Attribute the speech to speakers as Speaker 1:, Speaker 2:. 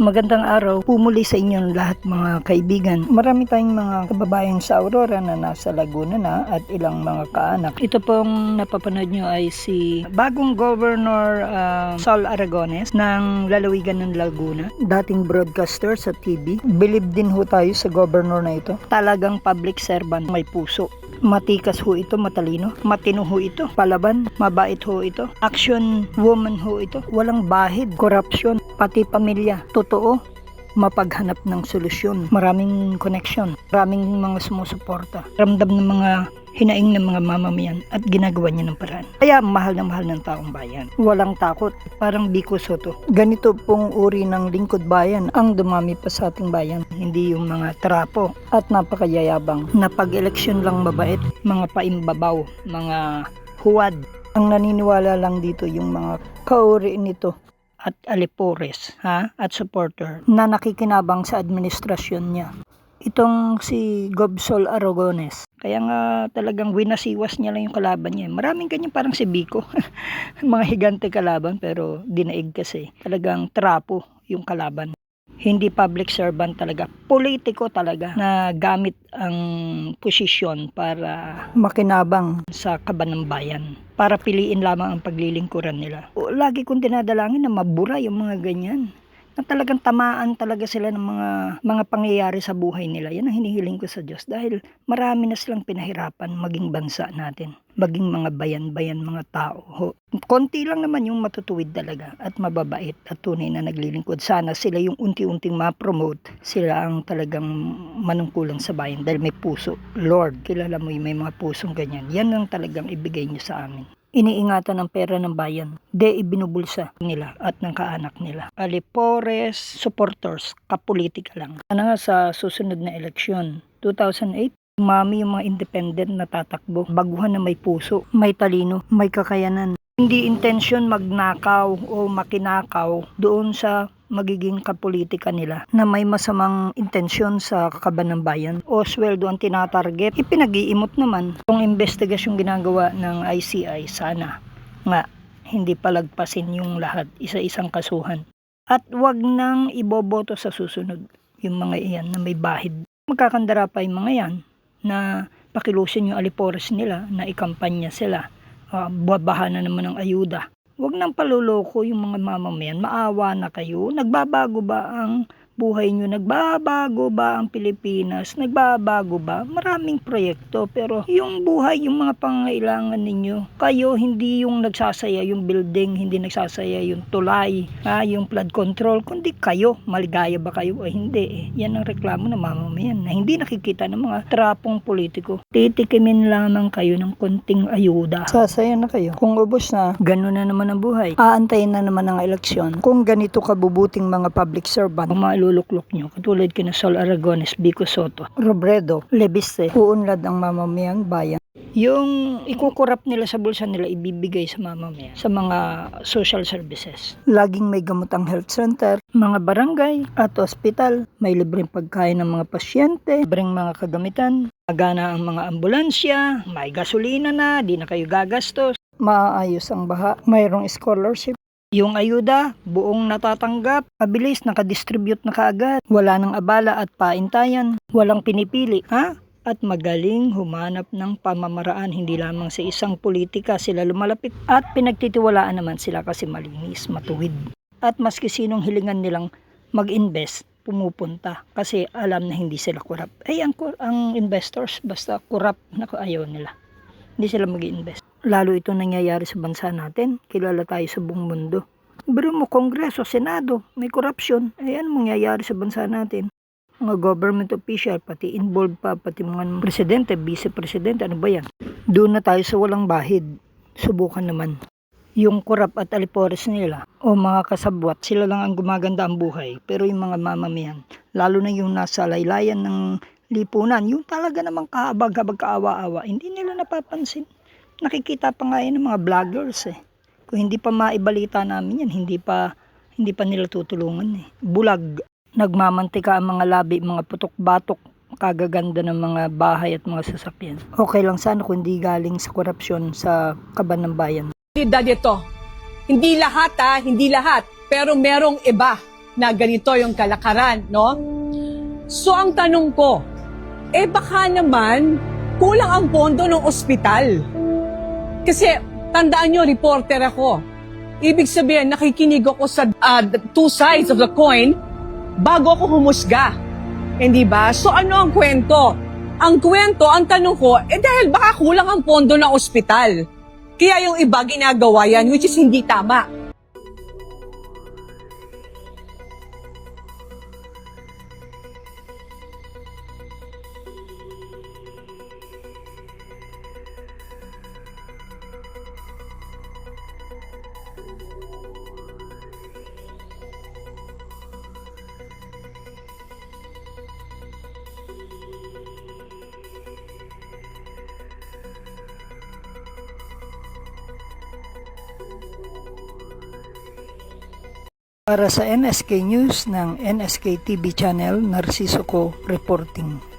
Speaker 1: Magandang araw, pumuli sa inyong lahat mga kaibigan. Marami tayong mga kababayan sa Aurora na nasa Laguna na at ilang mga kaanak. Ito pong napapanood nyo ay si bagong Governor ah, Saul Aragones ng lalawigan ng Laguna. Dating broadcaster sa TV. Believe din ho tayo sa governor na ito. Talagang public servant, may puso. Matikas ho ito, matalino. Matino ho ito, palaban, mabait ho ito. Action woman ho ito. Walang bahid, corruption, pati pamilya. Totoo, mapaghanap ng solusyon. Maraming connection, maraming mga sumusuporta. Ramdam ng mga hinaing ng mga mamamayan at ginagawa niya ng paraan. Kaya mahal na mahal ng taong bayan. Walang takot, parang Biko Soto. Ganito pong uri ng lingkod bayan ang dumami pa sa ating bayan. Hindi yung mga trapo at napakayayabang. Na pag-eleksyon lang mabait, mga paimbabaw, mga huwad. Ang naniniwala lang dito yung mga kauri nito at alipores ha at supporter na nakikinabang sa administrasyon niya itong si Gobsol Aragones. Kaya nga talagang winasiwas niya lang yung kalaban niya. Maraming ganyan parang si Biko. Mga higante kalaban pero dinaig kasi. Talagang trapo yung kalaban. Hindi public servant talaga. Politiko talaga na gamit ang posisyon para makinabang sa kaban ng bayan. Para piliin lamang ang paglilingkuran nila. O, Lagi kong dinadalangin na mabura yung mga ganyan na talagang tamaan talaga sila ng mga mga pangyayari sa buhay nila. Yan ang hinihiling ko sa Diyos dahil marami na silang pinahirapan maging bansa natin, maging mga bayan-bayan mga tao. Ho. Konti lang naman yung matutuwid talaga at mababait at tunay na naglilingkod. Sana sila yung unti-unting ma-promote. Sila ang talagang manungkulan sa bayan dahil may puso. Lord, kilala mo yung may mga pusong ganyan. Yan ang talagang ibigay niyo sa amin iniingatan ng pera ng bayan, de ibinubulsa nila at ng kaanak nila. Alipores, supporters, kapolitika lang. Ano nga sa susunod na eleksyon, 2008, Mami yung mga independent na tatakbo, baguhan na may puso, may talino, may kakayanan. Hindi intensyon magnakaw o makinakaw doon sa magiging kapolitika nila na may masamang intensyon sa kakaban ng bayan o sweldo ang tinatarget. Ipinag-iimot naman kung investigasyong ginagawa ng ICI sana nga hindi palagpasin yung lahat isa-isang kasuhan. At wag nang iboboto sa susunod yung mga iyan na may bahid. Magkakandara pa yung mga yan na pakilusin yung alipores nila na ikampanya sila. Uh, babaha na naman ng ayuda. Huwag nang paluloko yung mga mamamayan. Maawa na kayo. Nagbabago ba ang buhay nyo? Nagbabago ba ang Pilipinas? Nagbabago ba? Maraming proyekto. Pero yung buhay, yung mga pangailangan ninyo, kayo hindi yung nagsasaya yung building, hindi nagsasaya yung tulay, ha, yung flood control, kundi kayo. Maligaya ba kayo o hindi? Eh, yan ang reklamo ng mamamayan na hindi nakikita ng mga trapong politiko. Titikimin lamang kayo ng konting ayuda. Sasaya na kayo. Kung ubos na, gano'n na naman ang buhay. Aantayin na naman ang eleksyon. Kung ganito kabubuting mga public servant, kung mailuluklok nyo, katulad kina Sol Aragones, Bico Soto, Robredo, Lebiste, uunlad ang mamamayang bayan. Yung ikukurap nila sa bulsa nila, ibibigay sa mamamayan, sa mga social services. Laging may gamot ang health center, mga barangay at ospital, may libreng pagkain ng mga pasyente, libreng mga kagamitan, magana ang mga ambulansya, may gasolina na, di na kayo gagastos, maayos ang baha, mayroong scholarship, yung ayuda, buong natatanggap, mabilis, nakadistribute na kaagad, wala nang abala at paintayan, walang pinipili, ha? At magaling humanap ng pamamaraan hindi lamang sa isang politika sila lumalapit at pinagtitiwalaan naman sila kasi malinis, matuwid. At maski sinong hilingan nilang mag-invest, pumupunta kasi alam na hindi sila kurap. Ay, ang, ang investors, basta kurap, naku, ayaw nila. Hindi sila mag-invest. Lalo ito nangyayari sa bansa natin. Kilala tayo sa buong mundo. Pero mo, Kongreso, Senado, may korupsyon. Ayan mangyayari sa bansa natin. Mga government official, pati involved pa, pati mga presidente, vice-presidente, ano ba yan? Doon na tayo sa walang bahid. Subukan naman. Yung kurap at alipores nila o mga kasabwat, sila lang ang gumaganda ang buhay. Pero yung mga mamamayan, lalo na yung nasa laylayan ng lipunan, yung talaga namang kahabag-habag kaawa-awa, hindi nila napapansin nakikita pa nga yan ng mga vloggers eh. Kung hindi pa maibalita namin yan, hindi pa hindi pa nila tutulungan eh. Bulag, nagmamantika ang mga labi, mga putok-batok, kagaganda ng mga bahay at mga sasakyan. Okay lang sana kung hindi galing sa korupsyon sa kaban ng bayan.
Speaker 2: realidad ito. Hindi lahat ha, hindi lahat. Pero merong iba na ganito yung kalakaran, no? So ang tanong ko, eh baka naman kulang ang pondo ng ospital. Kasi tandaan nyo, reporter ako. Ibig sabihin, nakikinig ako sa the two sides of the coin bago ako humusga. Hindi ba? So ano ang kwento? Ang kwento, ang tanong ko, eh dahil baka kulang ang pondo ng ospital. Kaya yung iba ginagawa yan, which is hindi tama.
Speaker 1: Para sa NSK News ng NSK TV Channel, Narciso Ko Reporting.